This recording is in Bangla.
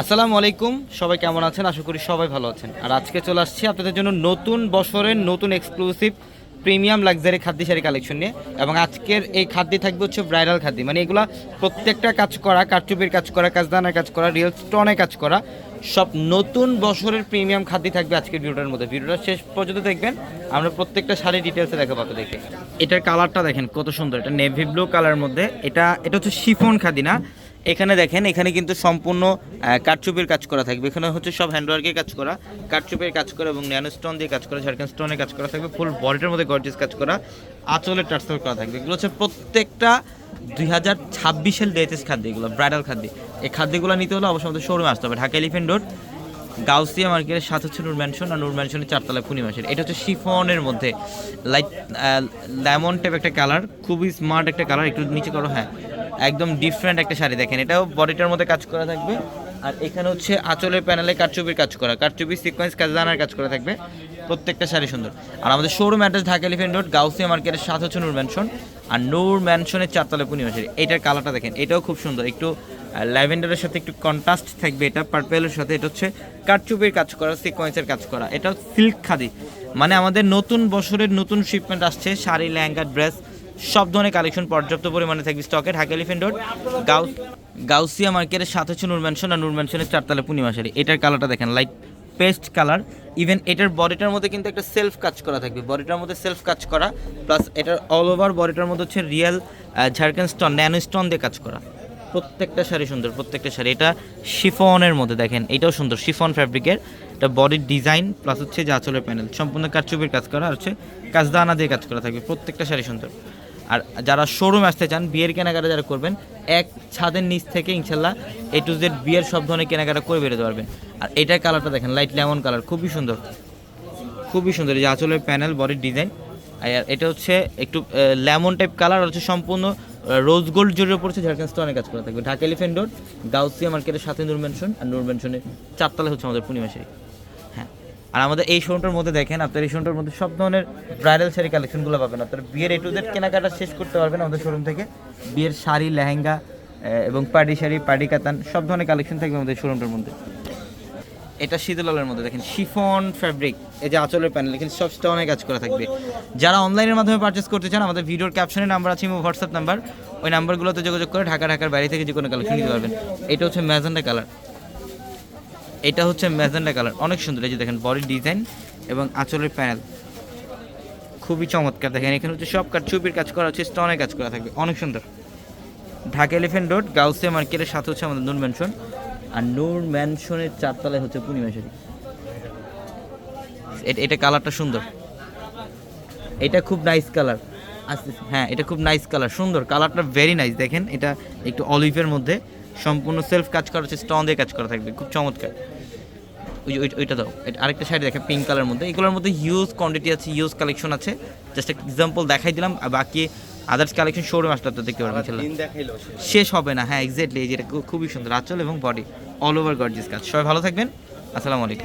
আসসালামু আলাইকুম। সবাই কেমন আছেন? আশা করি সবাই ভালো আছেন। আর আজকে চলে আসছি আপনাদের জন্য নতুন বছরের নতুন এক্সক্লুসিভ প্রিমিয়াম লাক্সারি খাদ্য শাড়ি কালেকশন নিয়ে। এবং আজকের এই খাদ্য থাকবে হচ্ছে ব্রাইডাল খাদ্য। মানে এগুলা প্রত্যেকটা কাজ করা, কারচুপির কাজ করা, কাজদানার কাজ করা রিয়েল স্টোনে কাজ করা, সব নতুন বছরের প্রিমিয়াম খাদ্য থাকবে আজকের ভিডিওটার মধ্যে। ভিডিওটা শেষ পর্যন্ত দেখবেন। আমরা প্রত্যেকটা শাড়ি ডিটেলসে দেখাবো আপনাদেরকে। এটার কালারটা দেখেন, কত সুন্দর। এটা নেভি ব্লু কালারের মধ্যে। এটা এটা হচ্ছে শিফন খাদি না? এখানে দেখেন এখানে কিন্তু সম্পূর্ণ আহ, কারচুপির কাজ করা থাকবে। এখানে হচ্ছে সব হ্যান্ডওয়ার্কের কাজ করা কারচুপির কাজ করা এবং ন্যানো স্টোন দিয়ে কাজ করা ঝাড়খান স্টোনের কাজ করা থাকবে ফুল বডিটার মধ্যে গর্জিয়াস কাজ করা আঁচলের টার্সেল করা থাকবে। এগুলো হচ্ছে প্রত্যেকটা দুই হাজার ছাব্বিশের লেটেস্ট খাদ্য এগুলো ব্রাইডাল খাদ্য। এই খাদ্যগুলো নিতে হলে অবশ্যই আমাদের শোরুমে আসতে হবে। ঢাকা এলিফেন্ট রোড গাউসিয়া মার্কেটের সাথে হচ্ছে নূর ম্যানশন আর নূর ম্যানশনের চারতলায় পূর্ণিমাসের এটা হচ্ছে শিফনের মধ্যে। লাইট লেমন টাইপ একটা কালার খুবই স্মার্ট একটা কালার একটু নিচে করো হ্যাঁ। একদম ডিফারেন্ট একটা শাড়ি দেখেন। এটাও বডিটার মধ্যে কাজ করা থাকবে। আর এখানে হচ্ছে আঁচলের প্যানেলে কারচুপির কাজ করা। কারচুপি সিকোয়েন্স কাজদানার কাজ করা থাকবে। প্রত্যেকটা শাড়ি সুন্দর। আর আমাদের showroom address Dhaka Elephant Road Gausia মার্কেটের সাথে হচ্ছে নূর ম্যানশন আর নূর ম্যানশনের চারতলায় পূর্ণিমাসের এটার কালারটা দেখেন, এটাও খুব সুন্দর। একটু ল্যাভেন্ডারের সাথে একটু কন্ট্রাস্ট থাকবে এটা পার্পেলের সাথে। এটা হচ্ছে কারচুপির কাজ করা সিকোয়েন্সের কাজ করা। এটা সিল্ক খাদি। মানে আমাদের নতুন বছরের নতুন শিপমেন্ট আসছে শাড়ি, লেহেঙ্গা ড্রেস সব ধরনের কালেকশন পর্যাপ্ত পরিমাণে থাকবে স্টকে। ঢাকা এলিফেন্ট রোড, গাউস গাউসিয়া মার্কেটের সাথে হচ্ছে নূর ম্যানশন আর নূর ম্যানশনের চারতলা পূর্ণিমা শাড়ি। এটার কালারটা দেখেন লাইট পেস্ট কালার ইভেন এটার বডিটার মধ্যে কিন্তু একটা সেলফ কাজ করা থাকবে। বডিটার মধ্যে সেলফ কাজ করা প্লাস এটার অল ওভার বডিটার মধ্যে হচ্ছে real Jharkhand stone nano stone দিয়ে কাজ করা। প্রত্যেকটা শাড়ি সুন্দর, প্রত্যেকটা শাড়ি। এটা শিফনের মধ্যে দেখেন, এটাও সুন্দর, শিফন ফ্যাব্রিকের এটা বডির ডিজাইন প্লাস হচ্ছে যে আঁচলের প্যানেল সম্পূর্ণ কারচুপির কাজ করা, আর হচ্ছে কাজদানা দিয়ে কাজ করা থাকবে। প্রত্যেকটা শাড়ি সুন্দর। আর যারা শোরুমে আসতে চান, বিয়ের কেনাকাটা যারা করবেন, এক ছাদের নিচ থেকে ইনশাল্লাহ এ টু জেড বিয়ের সব ধরনের কেনাকাটা করে বেরোতে পারবেন। আর এটার কালারটা দেখেন লাইট লেমন কালার খুবই সুন্দর। খুবই সুন্দর যে আঁচলের প্যানেল বডির ডিজাইন আর এটা হচ্ছে একটু লেমন টাইপ কালার হচ্ছে সম্পূর্ণ রোজ গোল্ড জড়িয়ে পড়ছে ঝাড়খান স্টোনের কাজ করা থাকবে। ঢাকা এলিফেন্ট রোড গাউসিয়া মার্কেটের সাথে নূর ম্যানশন আর নূর ম্যানশনের চারতলা হচ্ছে আমাদের পূর্ণিমাশারি আর আমাদের এই শোরুমটার মধ্যে দেখেন, আপনার এই শোরুমটার মধ্যে সব ধরনের ব্রাইডাল শাড়ি কালেকশনগুলো পাবেন। আপনার বিয়ের এ টু জেড কেনাকাটা শেষ করতে পারবেন আমাদের শোরুম থেকে। বিয়ের শাড়ি, লেহেঙ্গা এবং পার্টি শাড়ি পার্টি কাতান, সব ধরনের কালেকশন থাকবে আমাদের শোরুমটার মধ্যে। এটা শীতলালের মধ্যে, দেখেন, শিফন ফ্যাব্রিক এই যে আঁচলের প্যানেল এখানে সব স্টোনে কাজ করা থাকবে। যারা অনলাইনের মাধ্যমে পারচেস করতে চান, আমাদের ভিডিওর ক্যাপশনে নাম্বার আছে এবং হোয়াটসঅ্যাপ নাম্বার ওই নাম্বারগুলোতে যোগাযোগ করে ঢাকা, ঢাকার বাইরে থেকে যে কোনো কালেকশন নিতে পারবেন। এটা হচ্ছে ম্যাজেন্ডা কালার এটা হচ্ছে ম্যাজেন্ডা কালার। অনেক সুন্দর। এই যে দেখেন বডি ডিজাইন এবং আঁচলের প্যানেল খুবই চমৎকার। দেখেন, এখানে হচ্ছে সব কাজ, চুপির কাজ করা হচ্ছে স্টোনের কাজ করা থাকবে। অনেক সুন্দর। ঢাকা এলিফেন্ট রোড গাউসিয়া মার্কেটের সাথে হচ্ছে আমাদের নূর ম্যানশন আর নূর ম্যানশনের চারতলায় হচ্ছে পূর্ণিমা শাড়ি এটা কালারটা সুন্দর। এটা খুব নাইস কালার আস্তে- হ্যাঁ এটা খুব নাইস কালার সুন্দর। কালারটা ভেরি নাইস দেখেন, এটা একটু অলিভের মধ্যে। সম্পূর্ণ সেলফ কাজ করা হচ্ছে স্টন দিয়ে কাজ করা থাকবে খুব চমৎকার। ওই ওইটা দাও এটা আরেকটা শাড়ি দেখে পিঙ্ক কালার মধ্যে। এগুলোর মধ্যে হিউজ কোয়ান্টিটি আছে হিউজ কালেকশন আছে। জাস্ট একটা এক্সাম্পল দেখাই দিলাম আর বাকি আদার্স কালেকশন শোরুম আসলে আপনার দেখতে পারবেন। শেষ হবে। না হ্যাঁ এক্স্যাক্টলি যেটা খুবই সুন্দর আচল এবং বডি অল ওভার গর্জিস কাজ। সবাই ভালো থাকবেন আসসালামু আলাইকুম।